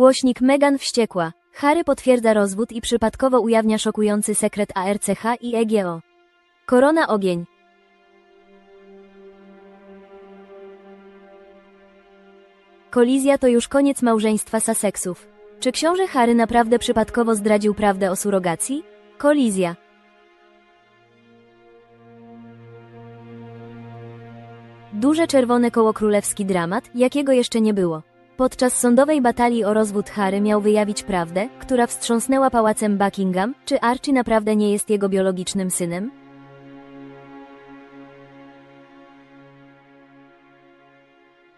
Głośnik Meghan wściekła. Harry potwierdza rozwód i przypadkowo ujawnia szokujący sekret ARCH i EGO. Korona ogień. Kolizja to już koniec małżeństwa Sussexów. Czy książę Harry naprawdę przypadkowo zdradził prawdę o surogacji? Kolizja. Duże czerwone koło królewski dramat, jakiego jeszcze nie było. Podczas sądowej batalii o rozwód Harry miał wyjawić prawdę, która wstrząsnęła pałacem Buckingham, czy Archie naprawdę nie jest jego biologicznym synem?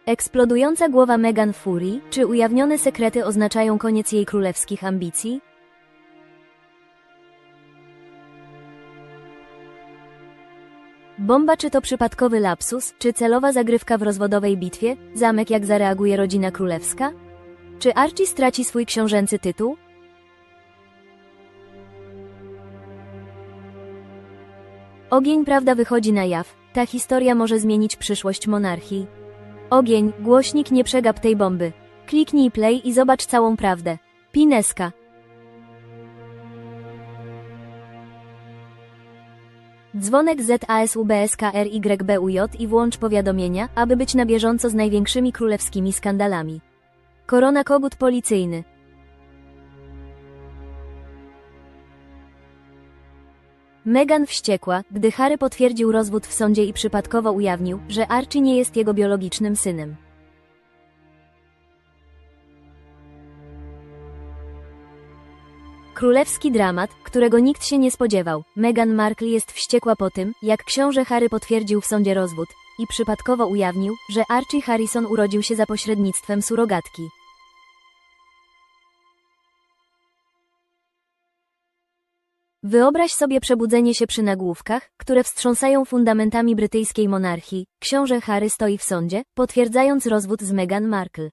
Eksplodująca głowa Meghan Fury, czy ujawnione sekrety oznaczają koniec jej królewskich ambicji? Bomba czy to przypadkowy lapsus, czy celowa zagrywka w rozwodowej bitwie? Zamek jak zareaguje rodzina królewska? Czy Archie straci swój książęcy tytuł? Ogień prawda wychodzi na jaw. Ta historia może zmienić przyszłość monarchii. Ogień, głośnik nie przegap tej bomby. Kliknij play i zobacz całą prawdę. Pineska. Dzwonek ZASUBSKRYBUJ i włącz powiadomienia, aby być na bieżąco z największymi królewskimi skandalami. Korona kogut policyjny. Meghan wściekła, gdy Harry potwierdził rozwód w sądzie i przypadkowo ujawnił, że Archie nie jest jego biologicznym synem. Królewski dramat, którego nikt się nie spodziewał. Meghan Markle jest wściekła po tym, jak książę Harry potwierdził w sądzie rozwód i przypadkowo ujawnił, że Archie Harrison urodził się za pośrednictwem surogatki. Wyobraź sobie przebudzenie się przy nagłówkach, które wstrząsają fundamentami brytyjskiej monarchii. Książę Harry stoi w sądzie, potwierdzając rozwód z Meghan Markle.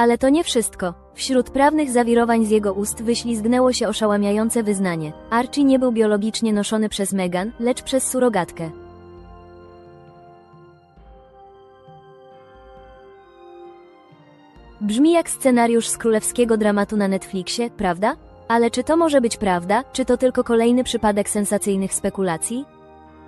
Ale to nie wszystko. Wśród prawnych zawirowań z jego ust wyślizgnęło się oszałamiające wyznanie. Archie nie był biologicznie noszony przez Meghan, lecz przez surogatkę. Brzmi jak scenariusz z królewskiego dramatu na Netflixie, prawda? Ale czy to może być prawda, czy to tylko kolejny przypadek sensacyjnych spekulacji?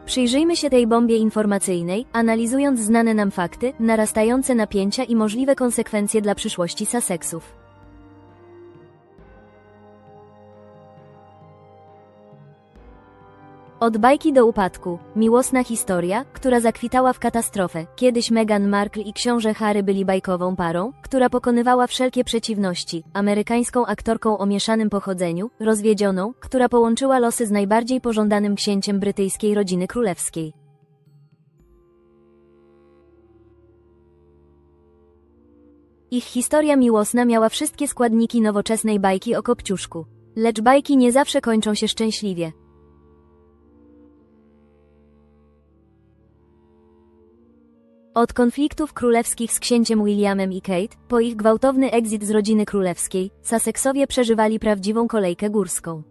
Przyjrzyjmy się tej bombie informacyjnej, analizując znane nam fakty, narastające napięcia i możliwe konsekwencje dla przyszłości Sussexów. Od bajki do upadku. Miłosna historia, która zakwitała w katastrofę. Kiedyś Meghan Markle i książę Harry byli bajkową parą, która pokonywała wszelkie przeciwności. Amerykańską aktorką o mieszanym pochodzeniu, rozwiedzioną, która połączyła losy z najbardziej pożądanym księciem brytyjskiej rodziny królewskiej. Ich historia miłosna miała wszystkie składniki nowoczesnej bajki o Kopciuszku. Lecz bajki nie zawsze kończą się szczęśliwie. Od konfliktów królewskich z księciem Williamem i Kate, po ich gwałtowny exit z rodziny królewskiej, Sussexowie przeżywali prawdziwą kolejkę górską.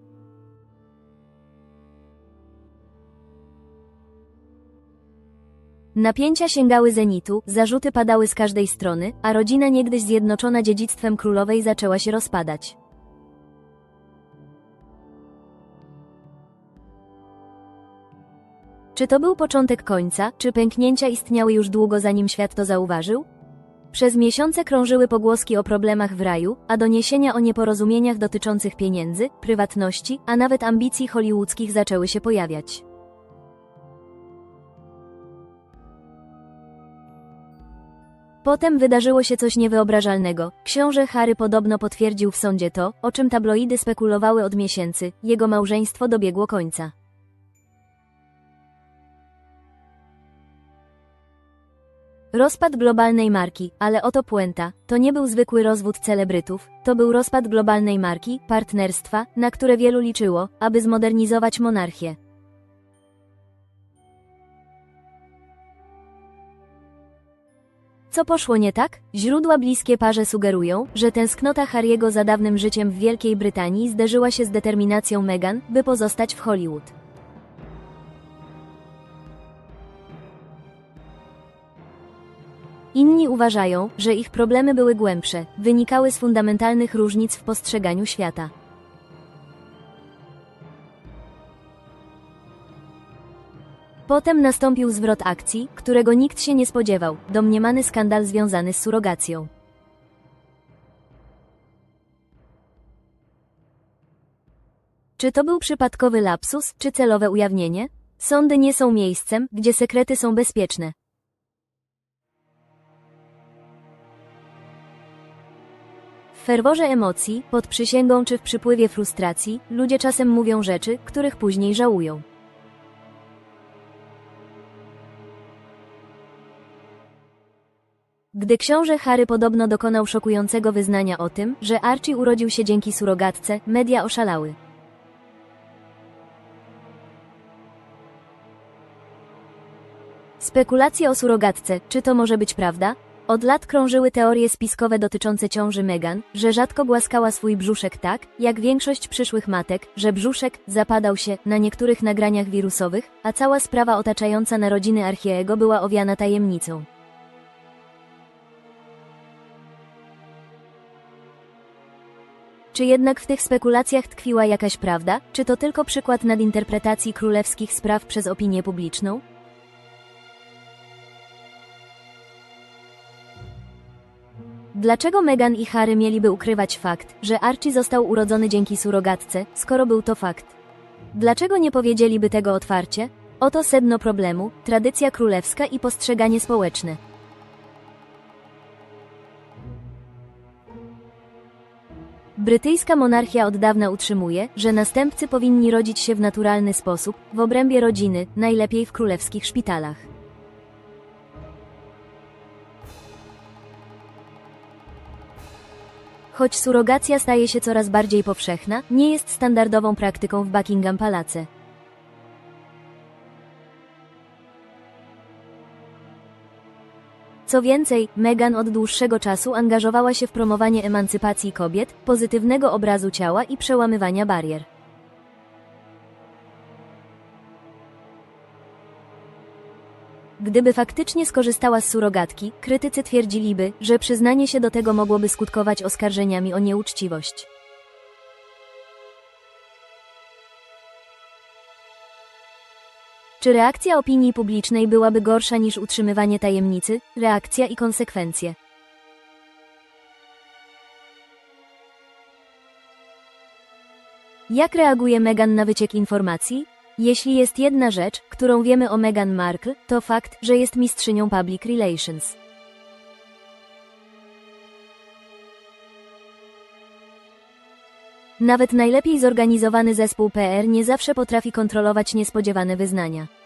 Napięcia sięgały zenitu, zarzuty padały z każdej strony, a rodzina niegdyś zjednoczona dziedzictwem królowej zaczęła się rozpadać. Czy to był początek końca, czy pęknięcia istniały już długo zanim świat to zauważył? Przez miesiące krążyły pogłoski o problemach w raju, a doniesienia o nieporozumieniach dotyczących pieniędzy, prywatności, a nawet ambicji hollywoodzkich zaczęły się pojawiać. Potem wydarzyło się coś niewyobrażalnego. Książę Harry podobno potwierdził w sądzie to, o czym tabloidy spekulowały od miesięcy, jego małżeństwo dobiegło końca. Rozpad globalnej marki, ale oto puenta, to nie był zwykły rozwód celebrytów, to był rozpad globalnej marki, partnerstwa, na które wielu liczyło, aby zmodernizować monarchię. Co poszło nie tak? Źródła bliskie parze sugerują, że tęsknota Harry'ego za dawnym życiem w Wielkiej Brytanii zderzyła się z determinacją Meghan, by pozostać w Hollywood. Inni uważają, że ich problemy były głębsze, wynikały z fundamentalnych różnic w postrzeganiu świata. Potem nastąpił zwrot akcji, którego nikt się nie spodziewał, domniemany skandal związany z surrogacją. Czy to był przypadkowy lapsus, czy celowe ujawnienie? Sądy nie są miejscem, gdzie sekrety są bezpieczne. Ferworze emocji, pod przysięgą czy w przypływie frustracji, ludzie czasem mówią rzeczy, których później żałują. Gdy książę Harry podobno dokonał szokującego wyznania o tym, że Archie urodził się dzięki surogatce, media oszalały. Spekulacje o surogatce, czy to może być prawda? Od lat krążyły teorie spiskowe dotyczące ciąży Meghan, że rzadko głaskała swój brzuszek tak, jak większość przyszłych matek, że brzuszek zapadał się na niektórych nagraniach wirusowych, a cała sprawa otaczająca narodziny Archiego była owiana tajemnicą. Czy jednak w tych spekulacjach tkwiła jakaś prawda, czy to tylko przykład nadinterpretacji królewskich spraw przez opinię publiczną? Dlaczego Meghan i Harry mieliby ukrywać fakt, że Archie został urodzony dzięki surogatce, skoro był to fakt? Dlaczego nie powiedzieliby tego otwarcie? Oto sedno problemu, tradycja królewska i postrzeganie społeczne. Brytyjska monarchia od dawna utrzymuje, że następcy powinni rodzić się w naturalny sposób, w obrębie rodziny, najlepiej w królewskich szpitalach. Choć surogacja staje się coraz bardziej powszechna, nie jest standardową praktyką w Buckingham Palace. Co więcej, Meghan od dłuższego czasu angażowała się w promowanie emancypacji kobiet, pozytywnego obrazu ciała i przełamywania barier. Gdyby faktycznie skorzystała z surogatki, krytycy twierdziliby, że przyznanie się do tego mogłoby skutkować oskarżeniami o nieuczciwość. Czy reakcja opinii publicznej byłaby gorsza niż utrzymywanie tajemnicy, reakcja i konsekwencje? Jak reaguje Meghan na wyciek informacji? Jeśli jest jedna rzecz, którą wiemy o Meghan Markle, to fakt, że jest mistrzynią public relations. Nawet najlepiej zorganizowany zespół PR nie zawsze potrafi kontrolować niespodziewane wyznania.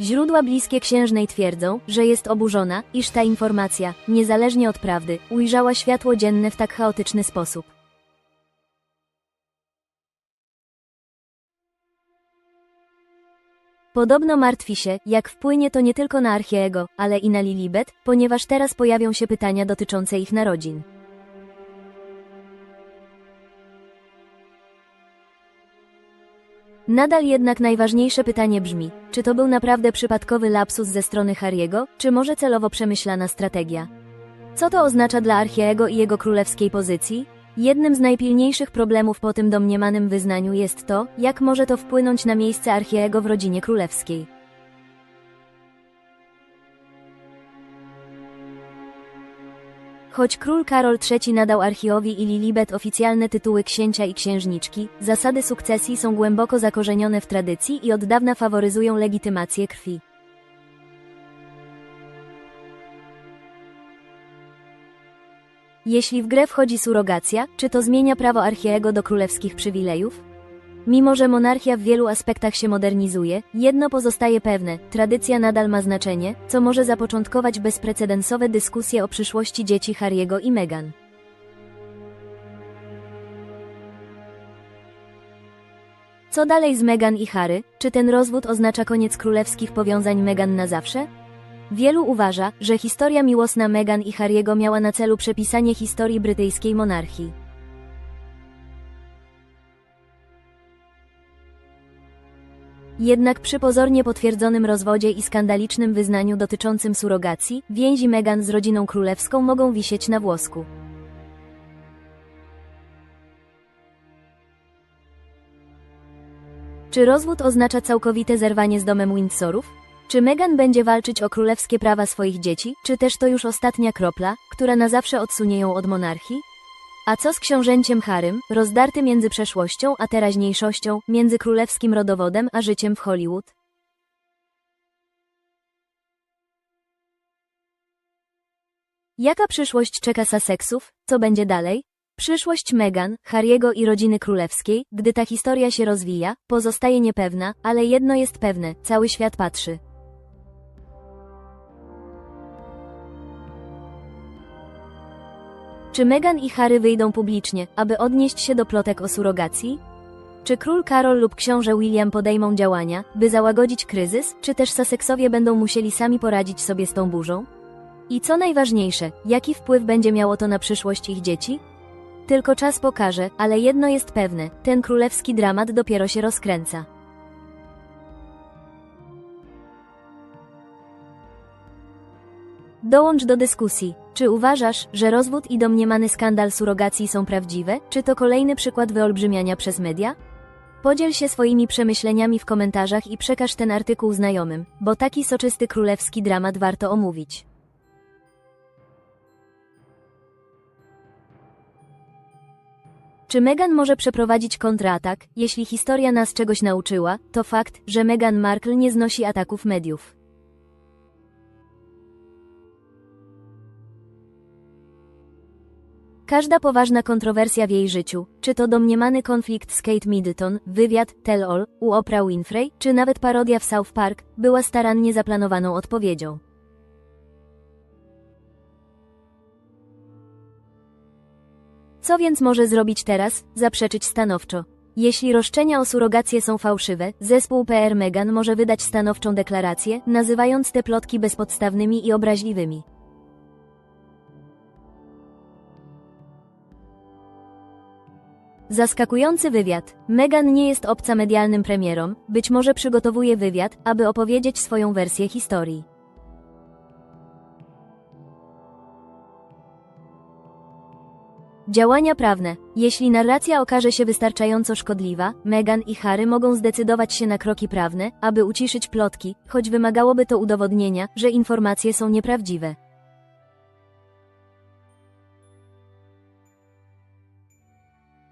Źródła bliskie księżnej twierdzą, że jest oburzona, iż ta informacja, niezależnie od prawdy, ujrzała światło dzienne w tak chaotyczny sposób. Podobno martwi się, jak wpłynie to nie tylko na Archiego, ale i na Lilibet, ponieważ teraz pojawią się pytania dotyczące ich narodzin. Nadal jednak najważniejsze pytanie brzmi, czy to był naprawdę przypadkowy lapsus ze strony Harry'ego, czy może celowo przemyślana strategia? Co to oznacza dla Archiego i jego królewskiej pozycji? Jednym z najpilniejszych problemów po tym domniemanym wyznaniu jest to, jak może to wpłynąć na miejsce Archiego w rodzinie królewskiej. Choć król Karol III nadał Archiowi i Lilibet oficjalne tytuły księcia i księżniczki, zasady sukcesji są głęboko zakorzenione w tradycji i od dawna faworyzują legitymację krwi. Jeśli w grę wchodzi surogacja, czy to zmienia prawo Archiego do królewskich przywilejów? Mimo, że monarchia w wielu aspektach się modernizuje, jedno pozostaje pewne, tradycja nadal ma znaczenie, co może zapoczątkować bezprecedensowe dyskusje o przyszłości dzieci Harry'ego i Meghan. Co dalej z Meghan i Harry? Czy ten rozwód oznacza koniec królewskich powiązań Meghan na zawsze? Wielu uważa, że historia miłosna Meghan i Harry'ego miała na celu przepisanie historii brytyjskiej monarchii. Jednak przy pozornie potwierdzonym rozwodzie i skandalicznym wyznaniu dotyczącym surogacji, więzi Meghan z rodziną królewską mogą wisieć na włosku. Czy rozwód oznacza całkowite zerwanie z domem Windsorów? Czy Meghan będzie walczyć o królewskie prawa swoich dzieci, czy też to już ostatnia kropla, która na zawsze odsunie ją od monarchii? A co z książęciem Harym, rozdarty między przeszłością a teraźniejszością, między królewskim rodowodem a życiem w Hollywood? Jaka przyszłość czeka Sussexów? Co będzie dalej? Przyszłość Meghan, Harry'ego i rodziny królewskiej, gdy ta historia się rozwija, pozostaje niepewna, ale jedno jest pewne, cały świat patrzy. Czy Meghan i Harry wyjdą publicznie, aby odnieść się do plotek o surogacji? Czy król Karol lub książę William podejmą działania, by załagodzić kryzys, czy też Sussexowie będą musieli sami poradzić sobie z tą burzą? I co najważniejsze, jaki wpływ będzie miało to na przyszłość ich dzieci? Tylko czas pokaże, ale jedno jest pewne, ten królewski dramat dopiero się rozkręca. Dołącz do dyskusji. Czy uważasz, że rozwód i domniemany skandal surogacji są prawdziwe, czy to kolejny przykład wyolbrzymiania przez media? Podziel się swoimi przemyśleniami w komentarzach i przekaż ten artykuł znajomym, bo taki soczysty królewski dramat warto omówić. Czy Meghan może przeprowadzić kontratak? Jeśli historia nas czegoś nauczyła, to fakt, że Meghan Markle nie znosi ataków mediów. Każda poważna kontrowersja w jej życiu, czy to domniemany konflikt z Kate Middleton, wywiad, tell all, u Oprah Winfrey, czy nawet parodia w South Park, była starannie zaplanowaną odpowiedzią. Co więc może zrobić teraz? Zaprzeczyć stanowczo. Jeśli roszczenia o surogację są fałszywe, zespół PR Meghan może wydać stanowczą deklarację, nazywając te plotki bezpodstawnymi i obraźliwymi. Zaskakujący wywiad. Meghan nie jest obca medialnym premierom, być może przygotowuje wywiad, aby opowiedzieć swoją wersję historii. Działania prawne. Jeśli narracja okaże się wystarczająco szkodliwa, Meghan i Harry mogą zdecydować się na kroki prawne, aby uciszyć plotki, choć wymagałoby to udowodnienia, że informacje są nieprawdziwe.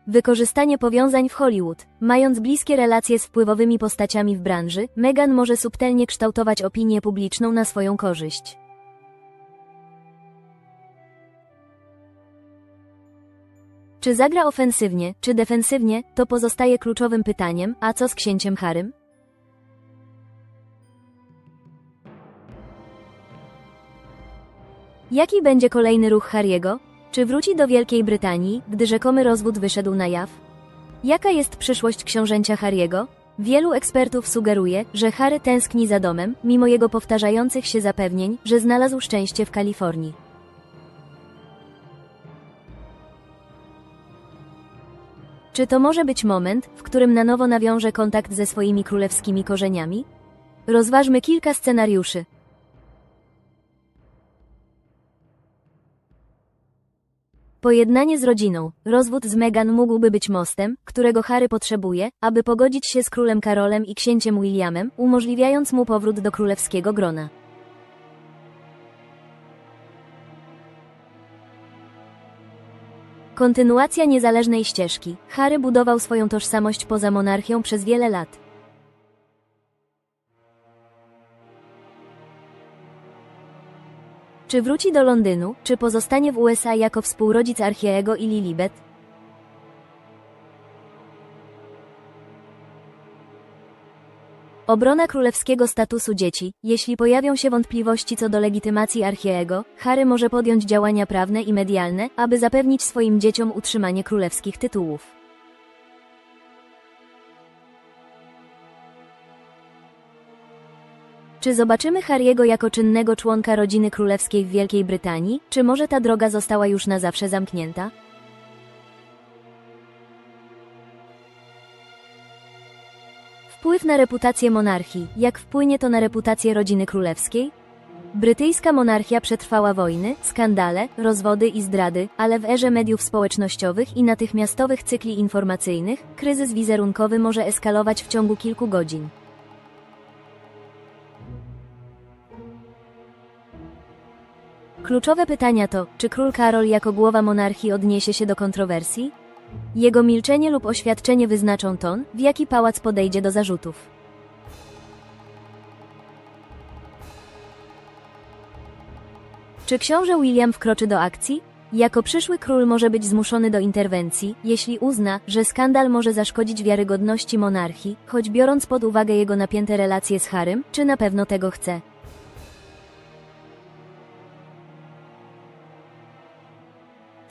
Wykorzystanie powiązań w Hollywood. Mając bliskie relacje z wpływowymi postaciami w branży, Meghan może subtelnie kształtować opinię publiczną na swoją korzyść. Czy zagra ofensywnie, czy defensywnie, to pozostaje kluczowym pytaniem, a co z księciem Harym? Jaki będzie kolejny ruch Harry'ego? Czy wróci do Wielkiej Brytanii, gdy rzekomy rozwód wyszedł na jaw? Jaka jest przyszłość książęcia Harry'ego? Wielu ekspertów sugeruje, że Harry tęskni za domem, mimo jego powtarzających się zapewnień, że znalazł szczęście w Kalifornii. Czy to może być moment, w którym na nowo nawiąże kontakt ze swoimi królewskimi korzeniami? Rozważmy kilka scenariuszy. Pojednanie z rodziną, rozwód z Meghan mógłby być mostem, którego Harry potrzebuje, aby pogodzić się z królem Karolem i księciem Williamem, umożliwiając mu powrót do królewskiego grona. Kontynuacja niezależnej ścieżki. Harry budował swoją tożsamość poza monarchią przez wiele lat. Czy wróci do Londynu, czy pozostanie w USA jako współrodzic Archiego i Lilibet? Obrona królewskiego statusu dzieci. Jeśli pojawią się wątpliwości co do legitymacji Archiego, Harry może podjąć działania prawne i medialne, aby zapewnić swoim dzieciom utrzymanie królewskich tytułów. Czy zobaczymy Harry'ego jako czynnego członka rodziny królewskiej w Wielkiej Brytanii, czy może ta droga została już na zawsze zamknięta? Wpływ na reputację monarchii. Jak wpłynie to na reputację rodziny królewskiej? Brytyjska monarchia przetrwała wojny, skandale, rozwody i zdrady, ale w erze mediów społecznościowych i natychmiastowych cykli informacyjnych, kryzys wizerunkowy może eskalować w ciągu kilku godzin. Kluczowe pytania to, czy król Karol jako głowa monarchii odniesie się do kontrowersji? Jego milczenie lub oświadczenie wyznaczą ton, w jaki pałac podejdzie do zarzutów. Czy książę William wkroczy do akcji? Jako przyszły król może być zmuszony do interwencji, jeśli uzna, że skandal może zaszkodzić wiarygodności monarchii, choć biorąc pod uwagę jego napięte relacje z Harrym, czy na pewno tego chce.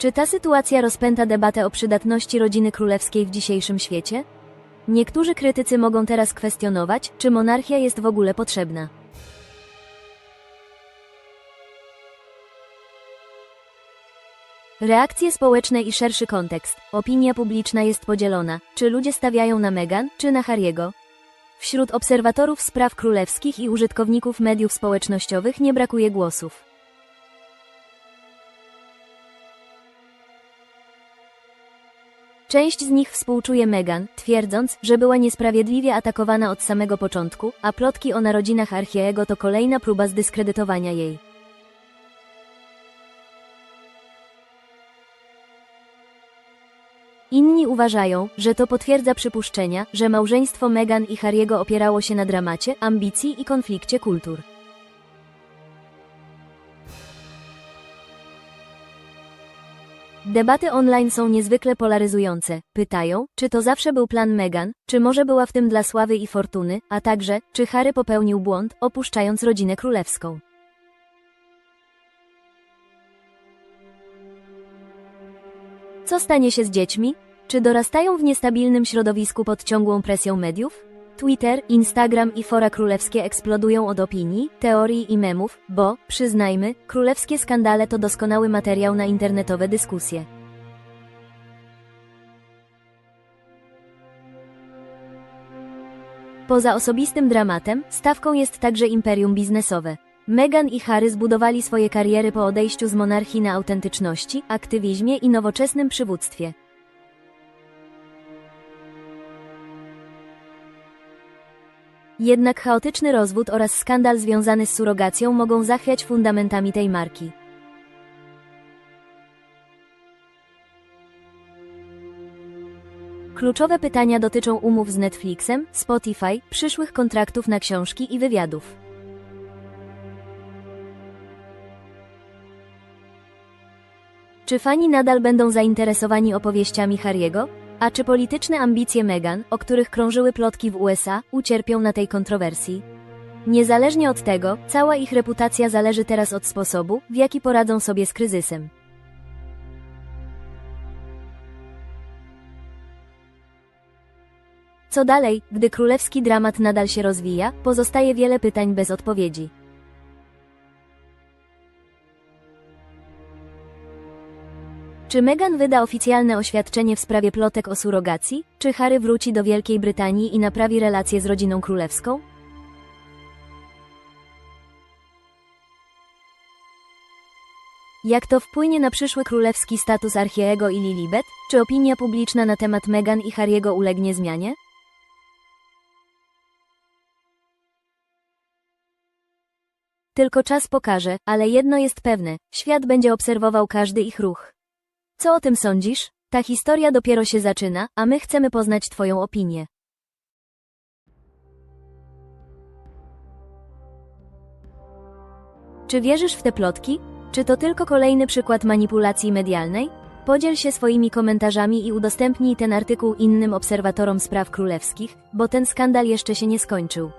Czy ta sytuacja rozpęta debatę o przydatności rodziny królewskiej w dzisiejszym świecie? Niektórzy krytycy mogą teraz kwestionować, czy monarchia jest w ogóle potrzebna. Reakcje społeczne i szerszy kontekst. Opinia publiczna jest podzielona. Czy ludzie stawiają na Meghan, czy na Harry'ego? Wśród obserwatorów spraw królewskich i użytkowników mediów społecznościowych nie brakuje głosów. Część z nich współczuje Meghan, twierdząc, że była niesprawiedliwie atakowana od samego początku, a plotki o narodzinach Archiego to kolejna próba zdyskredytowania jej. Inni uważają, że to potwierdza przypuszczenia, że małżeństwo Meghan i Harry'ego opierało się na dramacie, ambicji i konflikcie kultur. Debaty online są niezwykle polaryzujące. Pytają, czy to zawsze był plan Meghan, czy może była w tym dla sławy i fortuny, a także, czy Harry popełnił błąd, opuszczając rodzinę królewską. Co stanie się z dziećmi? Czy dorastają w niestabilnym środowisku pod ciągłą presją mediów? Twitter, Instagram i fora królewskie eksplodują od opinii, teorii i memów, bo, przyznajmy, królewskie skandale to doskonały materiał na internetowe dyskusje. Poza osobistym dramatem, stawką jest także imperium biznesowe. Meghan i Harry zbudowali swoje kariery po odejściu z monarchii na autentyczności, aktywizmie i nowoczesnym przywództwie. Jednak chaotyczny rozwód oraz skandal związany z surrogacją mogą zachwiać fundamentami tej marki. Kluczowe pytania dotyczą umów z Netflixem, Spotify, przyszłych kontraktów na książki i wywiadów. Czy fani nadal będą zainteresowani opowieściami Harry'ego? A czy polityczne ambicje Meghan, o których krążyły plotki w USA, ucierpią na tej kontrowersji? Niezależnie od tego, cała ich reputacja zależy teraz od sposobu, w jaki poradzą sobie z kryzysem. Co dalej, gdy królewski dramat nadal się rozwija, pozostaje wiele pytań bez odpowiedzi. Czy Meghan wyda oficjalne oświadczenie w sprawie plotek o surogacji? Czy Harry wróci do Wielkiej Brytanii i naprawi relacje z rodziną królewską? Jak to wpłynie na przyszły królewski status Archiego i Lilibet? Czy opinia publiczna na temat Meghan i Harry'ego ulegnie zmianie? Tylko czas pokaże, ale jedno jest pewne, świat będzie obserwował każdy ich ruch. Co o tym sądzisz? Ta historia dopiero się zaczyna, a my chcemy poznać Twoją opinię. Czy wierzysz w te plotki? Czy to tylko kolejny przykład manipulacji medialnej? Podziel się swoimi komentarzami i udostępnij ten artykuł innym obserwatorom spraw królewskich, bo ten skandal jeszcze się nie skończył.